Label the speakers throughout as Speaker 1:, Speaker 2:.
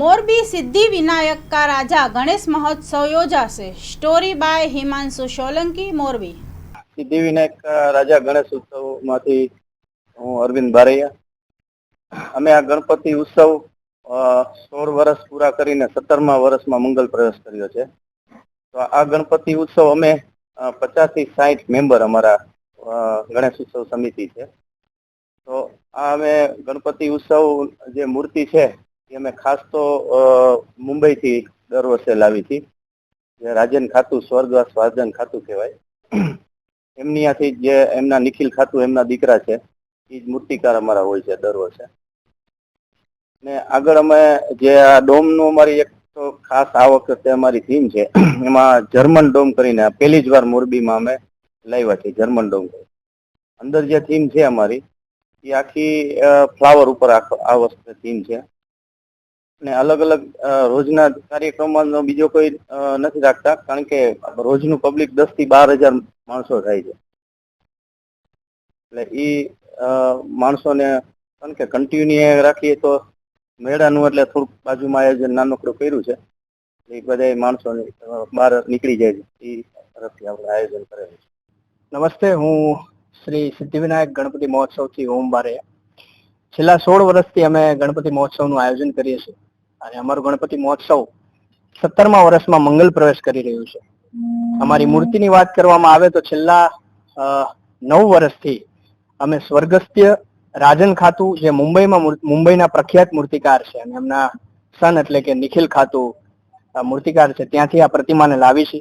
Speaker 1: મોરબી સિદ્ધિ વિનાયક રાજા ગણેશ મહોત્સવ યોજાશે. Story by Himanshu Solanki, Morbi.
Speaker 2: સિદ્ધિ વિનાયક રાજા ગણેશ ઉત્સવમાંથી હું અરવિંદ બારૈયા અમે આ ગણપતિ ઉત્સવ સોળ વર્ષ પૂરા કરીને સત્તરમા વર્ષમાં મંગલ પ્રવેશ કર્યો છે. તો આ ગણપતિ ઉત્સવ અમે પચાસથી સાઠ મેમ્બર અમારા ગણેશ ઉત્સવ સમિતિ છે. તો આ અમે ગણપતિ ઉત્સવ જે મૂર્તિ છે અમે ખાસ તો મુંબઈથી દર વર્ષે લાવી હતી. જે રાજન ખાતું સ્વર્ગવાસ રાજન ખાતું કહેવાય. એમની આથી જે એમના નિખિલ ખાતું, એમના દીકરા છે એ જ મૂર્તિકાર અમારા હોય છે દર વર્ષે. ને આગળ અમે જે આ ડોમનું અમારી એક તો ખાસ આ વખતે અમારી થીમ છે, એમાં જર્મન ડોમ કરીને પહેલી જ વાર મોરબીમાં અમે લાવ્યા છે જર્મન ડોમ અંદર જે થીમ છે અમારી એ આખી ફ્લાવર ઉપર આ વસ્તુ થીમ છે. ને અલગ અલગ રોજના કાર્યક્રમમાં બીજો કોઈ નથી રાખતા, કારણ કે રોજનું પબ્લિક દસથી બાર હજાર માણસો થાય છે. એટલે એ માણસોને કારણ કે કન્ટિન્યુ રાખીએ તો મેળાનું એટલે થોડુંક બાજુમાં આયોજન નાનકડું કર્યું છે. એ બધા માણસો બહાર નીકળી જાય છે. એ તરફથી આપણે આયોજન કરેલું છે. નમસ્તે, હું શ્રી સિદ્ધિવિનાયક ગણપતિ મહોત્સવથી ઓમ બારે. છેલ્લા સોળ વર્ષથી અમે ગણપતિ મહોત્સવનું આયોજન કરીએ છીએ. અને અમારો ગણપતિ મહોત્સવ સત્તરમા વર્ષમાં મંગલ પ્રવેશ કરી રહ્યું છે. અમારી મૂર્તિની વાત કરવામાં આવે તો છેલ્લા નવ વર્ષથી અમે સ્વર્ગસ્થ્ય રાજન ખાતુ, જે મુંબઈમાં મુંબઈના પ્રખ્યાત મૂર્તિકાર છે અને એમના સન એટલે કે નિખિલ ખાતુ મૂર્તિકાર છે. ત્યાંથી આ પ્રતિમાને લાવી છે.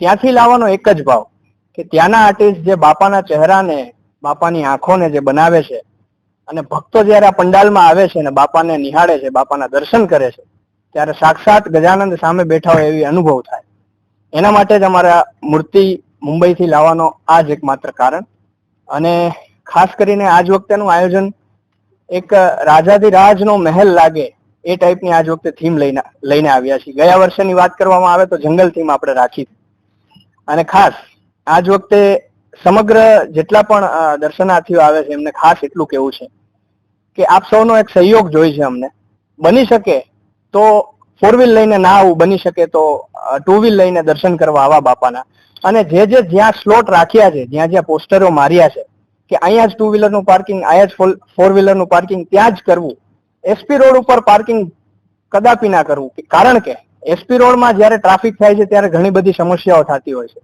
Speaker 2: ત્યાંથી લાવવાનો એક જ ભાવ કે ત્યાંના આર્ટિસ્ટ જે બાપાના ચહેરાને, બાપાની આંખોને જે બનાવે છે અને ભક્તો જ્યારે આ પંડાલમાં આવે છે અને બાપાને નિહાળે છે, બાપાના દર્શન કરે છે, ત્યારે સાક્ષાત ગજાનંદ સામે બેઠા હોય એવી અનુભવ થાય. એના માટે જ અમારા મૂર્તિ મુંબઈથી લાવવાનો આ જ એકમાત્ર કારણ. અને ખાસ કરીને આજ વખતેનું આયોજન એક રાજાધિરાજનો મહેલ લાગે એ ટાઈપની આજ વખતે થીમ લઈને લઈને આવ્યા છીએ. ગયા વર્ષેની વાત કરવામાં આવે તો જંગલ થીમ આપણે રાખી. અને ખાસ આજ વખતે સમગ્ર જેટલા પણ દર્શનાર્થીઓ આવે છે, એમને ખાસ એટલું કેવું છે કે આપ સૌનો એક સહયોગ જોઈ છે અમને. બની શકે તો ફોર વ્હીલ લઈને ના આવું બની શકે તો ટુ વ્હીલ લઈને દર્શન કરવા આવા બાપાના. અને જે જે જ્યાં સ્લોટ રાખ્યા છે, જ્યાં જ્યાં પોસ્ટરો માર્યા છે, કે અહીંયા જ ટુ વ્હીલરનું પાર્કિંગ અહીંયા જ ફોર વ્હીલરનું પાર્કિંગ ત્યાં જ કરવું. એસપી રોડ ઉપર પાર્કિંગ કદાપી ના કરવું. કારણ કે એસપી રોડમાં જ્યારે ટ્રાફિક થાય છે, ત્યારે ઘણી બધી સમસ્યાઓ થતી હોય છે.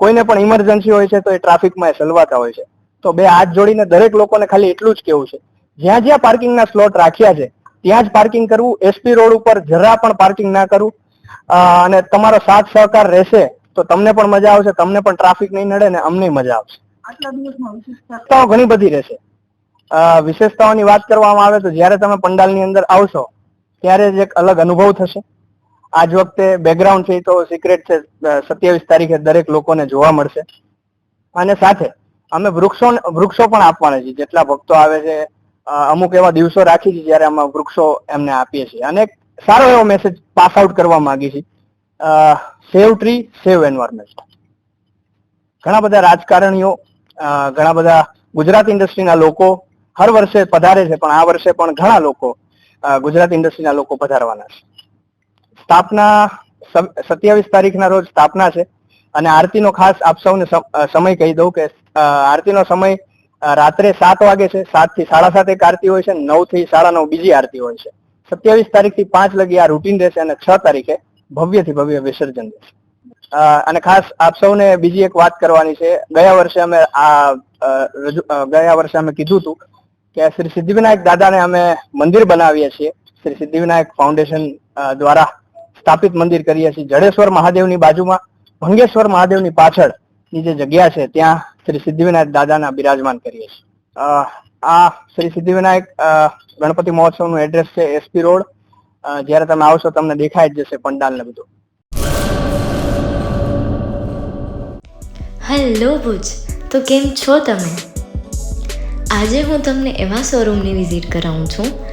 Speaker 2: કોઈને પણ ઇમરજન્સી હોય છે તો એ ટ્રાફિકમાં એ સલવાતા હોય છે. તો બે હાથ જોડીને દરેક લોકોને ખાલી એટલું જ કેવું છે. જ્યાં જ્યાં પાર્કિંગના સ્લોટ રાખ્યા છે ત્યાં જ પાર્કિંગ કરવું એસપી રોડ ઉપર જરા પણ પાર્કિંગ ના કરવું. અને તમારો સાથ સહકાર રહેશે તો તમને પણ મજા આવશે તમને પણ ટ્રાફિક નહીં નડે ને અમને મજા આવશે. વિશેષતાઓ? ઘણી બધી રહેશે. વિશેષતાઓની વાત કરવામાં આવે તો જ્યારે તમે પંડાલની અંદર આવશો ત્યારે જ એક અલગ અનુભવ થશે. આજ વખતે બેકગ્રાઉન્ડ છે તો સિક્રેટ છે સત્યાવીસ તારીખે દરેક લોકોને જોવા મળશે. અને સાથે અમે વૃક્ષો વૃક્ષો પણ આપવાના છીએ. જેટલા ભક્તો આવે છે અમુક એવા દિવસો રાખી છીએ જ્યારે અમે વૃક્ષો એમને આપીએ છીએ. અને સારો એવો મેસેજ પાસ આઉટ કરવા માંગી છીએ. સેવ ટ્રી સેવ એન્વાયરમેન્ટ ઘણા બધા રાજકારણીઓ ઘણા બધા ગુજરાત ઇન્ડસ્ટ્રીના લોકો હર વર્ષે પધારે છે, પણ આ વર્ષે પણ ઘણા લોકો ગુજરાત ઇન્ડસ્ટ્રીના લોકો પધારવાના છે. સ્થાપના સત્યાવીસ તારીખના રોજ સ્થાપના છે. અને આરતીનો ખાસ આપ સૌને સમ- સમય કહી દઉં કે આરતીનો સમય રાત્રે સાત વાગે છે. સાતથી સાડા સાત એક આરતી હોય છે નવથી સાડા નવ બીજી આરતી હોય છે. સત્યાવીસ તારીખથી પાંચ લગી આ રૂટીન રહેશે અને છ તારીખે ભવ્યથી ભવ્ય વિસર્જન રહેશે. અને ખાસ આપ સૌને બીજી એક વાત કરવાની છે. ગયા વર્ષે અમે આ ગયા વર્ષે અમે કીધું હતું કે શ્રી સિદ્ધિવિનાયક દાદાને અમે મંદિર બનાવીએ છીએ. શ્રી સિદ્ધિવિનાયક ફાઉન્ડેશન દ્વારા સ્થાપિત મંદિર કરીએ છીએ. જડેશ્વર મહાદેવની બાજુમાં, ભંગેશ્વર મહાદેવની પાછળની જે જગ્યા છે, ત્યાં શ્રી સિદ્ધિવિનાયક દાદાના બિરાજમાન કરીએ છીએ. આ શ્રી સિદ્ધિવિનાયક ગણપતિ મહોત્સવનું એડ્રેસ છે એસપી રોડ જ્યારે તમે આવશો તમને દેખાઈ જ જશે પંડાલ ને બધું.
Speaker 3: હેલો ભુજ, તો કેમ છો તમે? આજે હું તમને એવા શોરૂમની વિઝિટ કરાવું છું